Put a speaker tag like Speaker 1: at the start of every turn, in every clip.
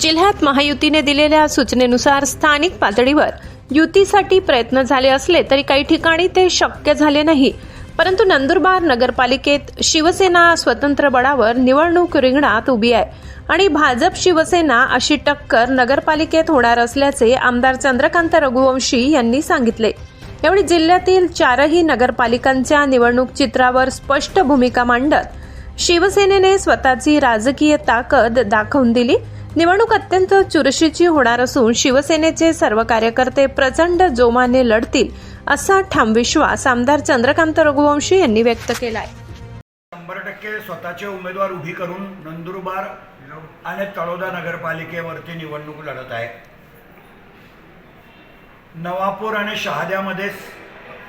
Speaker 1: जिल्ह्यात महायुतीने दिलेल्या सूचनेनुसार स्थानिक पातळीवर युतीसाठी प्रयत्न झाले असले तरी काही ठिकाणी ते शक्य झाले नाही. परंतु नंदुरबार नगरपालिकेत शिवसेना स्वतंत्र बळावर निवडणूक रिंगणात उभी आहे आणि भाजप शिवसेना अशी टक्कर नगरपालिकेत होणार असल्याचे आमदार चंद्रकांत रघुवंशी यांनी सांगितले. यावेळी जिल्ह्यातील चारही नगरपालिकांच्या निवडणूक चित्रावर स्पष्ट भूमिका मांडत शिवसेनेने स्वतःची राजकीय ताकद दाखवून दिली निवडणूक अत्यंत चुरशीची होणार असून शिवसेनेचे सर्व कार्यकर्ते प्रचंड जोमाने लढतील असा ठाम विश्वास आमदार चंद्रकांत रघुवंशी यांनी व्यक्त केलाय.
Speaker 2: शंभर टक्के स्वतःचे उमेदवार उभी करून नंदुरबार आणि तळोदा नगरपालिकेवरती निवडणूक लढत आहे. नवापूर आणि शहाद्यामध्ये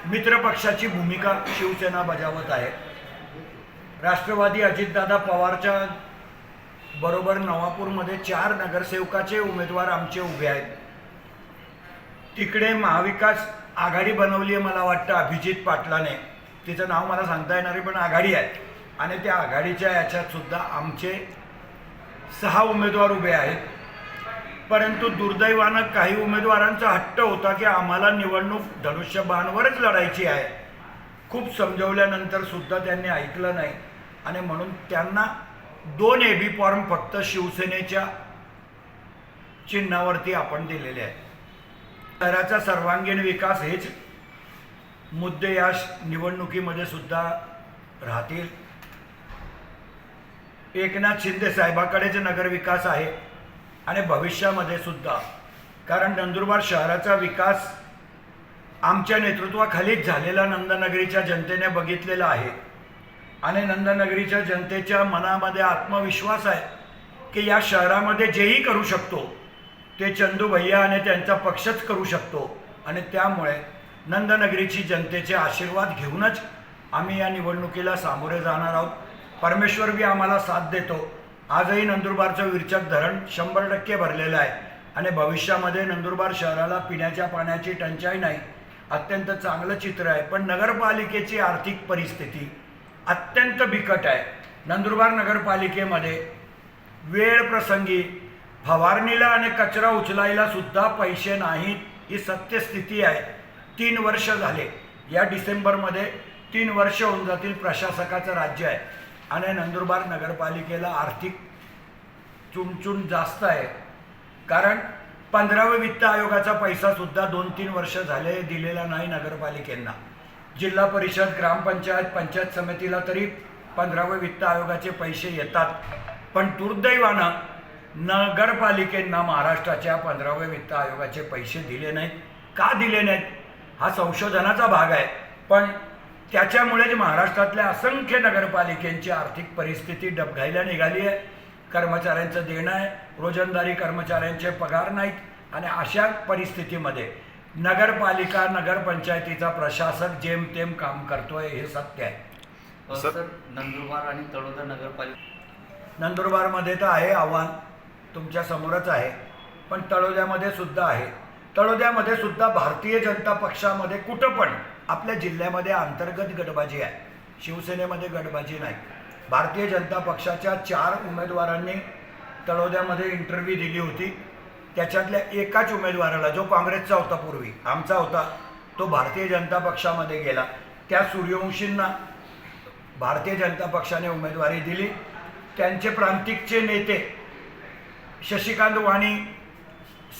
Speaker 2: मित्रपक्षाची भूमिका शिवसेना बजावत आहे. राष्ट्रवादी अजितदादा पवारच्या बरोबर नवापूरमध्ये चार नगरसेवकाचे उमेदवार आमचे उभे आहेत. तिकडे महाविकास आघाडी बनवली आहे मला वाटतं अभिजित पाटलाने. तिचं नाव मला सांगता येणार पण आघाडी आहे आणि त्या आघाडीच्या याच्यात सुद्धा आमचे सहा उमेदवार उभे आहेत. परंतु दुर्दैवानं काही उमेदवारांचा हट्ट होता की आम्हाला निवडणूक धनुष्यबाणवरच लढायची आहे. खूप समजवल्यानंतर सुद्धा त्यांनी ऐकलं नाही. आणि म्हणून त्यांना दोन एबी फॉर्म फक्त शिवसेनेच्या चिन्हावरती आपण दिलेले आहेत. शहराचा सर्वांगीण विकास हेच मुद्दे या निवडणुकीमध्ये सुद्धा राहतील. एकनाथ शिंदे साहेबाकडेच नगरविकास आहे आणि भविष्यामध्ये सुद्धा. कारण नंदुरबार शहराचा विकास आमच्या नेतृत्वाखालीच झालेला नंदनगरीच्या जनतेने बघितलेला आहे. आणि नंदनगरीच्या जनतेच्या मनामध्ये आत्मविश्वास आहे की या शहरामध्ये जेही करू शकतो ते चंदू भैया आणि त्यांचा पक्षच करू शकतो. आणि त्यामुळे नंदनगरीची जनतेचे आशीर्वाद घेऊनच आम्ही या निवडणुकीला सामोरे जाणार आहोत. परमेश्वर बी आम्हाला साथ देतो. आजही नंदुरबारचं विरचक धरण शंभर टक्के भरलेलं आहे. आणि भविष्यामध्ये नंदुरबार शहराला पिण्याच्या पाण्याची टंचाई नाही. अत्यंत चांगलं चित्र आहे. पण नगरपालिकेची आर्थिक परिस्थिती अत्यंत बिकट आहे. नंदुरबार नगरपालिकेमध्ये वेळ प्रसंगी फवारणीला आणि कचरा उचलायला सुद्धा पैसे नाहीत ही सत्यस्थिती आहे. तीन वर्ष झाले. या डिसेंबरमध्ये तीन वर्ष होऊन जातील प्रशासकाचं राज्य आहे. आणि नंदुरबार नगरपालिकेला आर्थिक चुणचुण जास्त आहे. कारण पंधराव्या वित्त आयोगाचा पैसासुद्धा दोन तीन वर्ष झाले दिलेला नाही नगरपालिकेंना. जिल्हा परिषद ग्रामपंचायत पंचायत समितीला तरी पंधराव्या वित्त आयोगाचे पैसे येतात. पण दुर्दैवानं नगरपालिकेंना महाराष्ट्राच्या पंधराव्या वित्त आयोगाचे पैसे दिले नाहीत. का दिले नाहीत? हा संशोधनाचा भाग आहे. पण त्याच्यामुळेच महाराष्ट्रातल्या असंख्य नगरपालिकेंची आर्थिक परिस्थिती डबघायला निघाली आहे. कर्मचाऱ्यांचं देणं आहे. रोजंदारी कर्मचाऱ्यांचे पगार नाहीत. आणि अशा परिस्थितीमध्ये नगरपालिका नगरपंचायतीचा प्रशासक जेमतेम काम करतोय हे सत्य आहे.
Speaker 3: सर. नंदुरबार आणि तळोदा नगरपालिका
Speaker 2: नंदुरबारमध्ये तर आहे आव्हान तुमच्या समोरच आहे पण तळोद्यामध्ये सुद्धा आहे. तळोद्यामध्ये सुद्धा भारतीय जनता पक्षामध्ये कुठं पण आपल्या जिल्ह्यामध्ये अंतर्गत गटबाजी आहे. शिवसेनेमध्ये गटबाजी नाही. भारतीय जनता पक्षाच्या चार उमेदवारांनी तळोद्यामध्ये इंटरव्ह्यू दिली होती. त्याच्यातल्या एकाच उमेदवाराला जो काँग्रेसचा होता पूर्वी आमचा होता तो भारतीय जनता पक्षामध्ये गेला. त्या सूर्यवंशींना भारतीय जनता पक्षाने उमेदवारी दिली. त्यांचे प्रांतिकचे नेते शशिकांत वाणी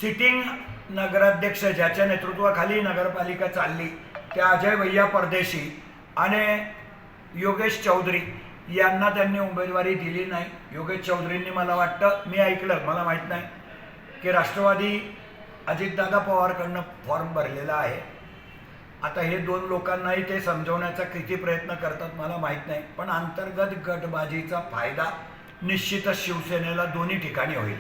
Speaker 2: सिटिंग नगराध्यक्ष ज्याच्या नेतृत्वाखाली नगरपालिका चालली त्या अजय भैया परदेशी आणि योगेश चौधरी यांना त्यांनी उमेदवारी दिली नाही. योगेश चौधरींनी मला वाटतं मी ऐकलं मला माहीत नाही की राष्ट्रवादी अजितदादा पवारकडनं फॉर्म भरलेला आहे. आता हे दोन लोकांनाही ते समजवण्याचा किती प्रयत्न करतात मला माहीत नाही पण अंतर्गत गटबाजीचा फायदा निश्चितच शिवसेनेला दोन्ही ठिकाणी होईल.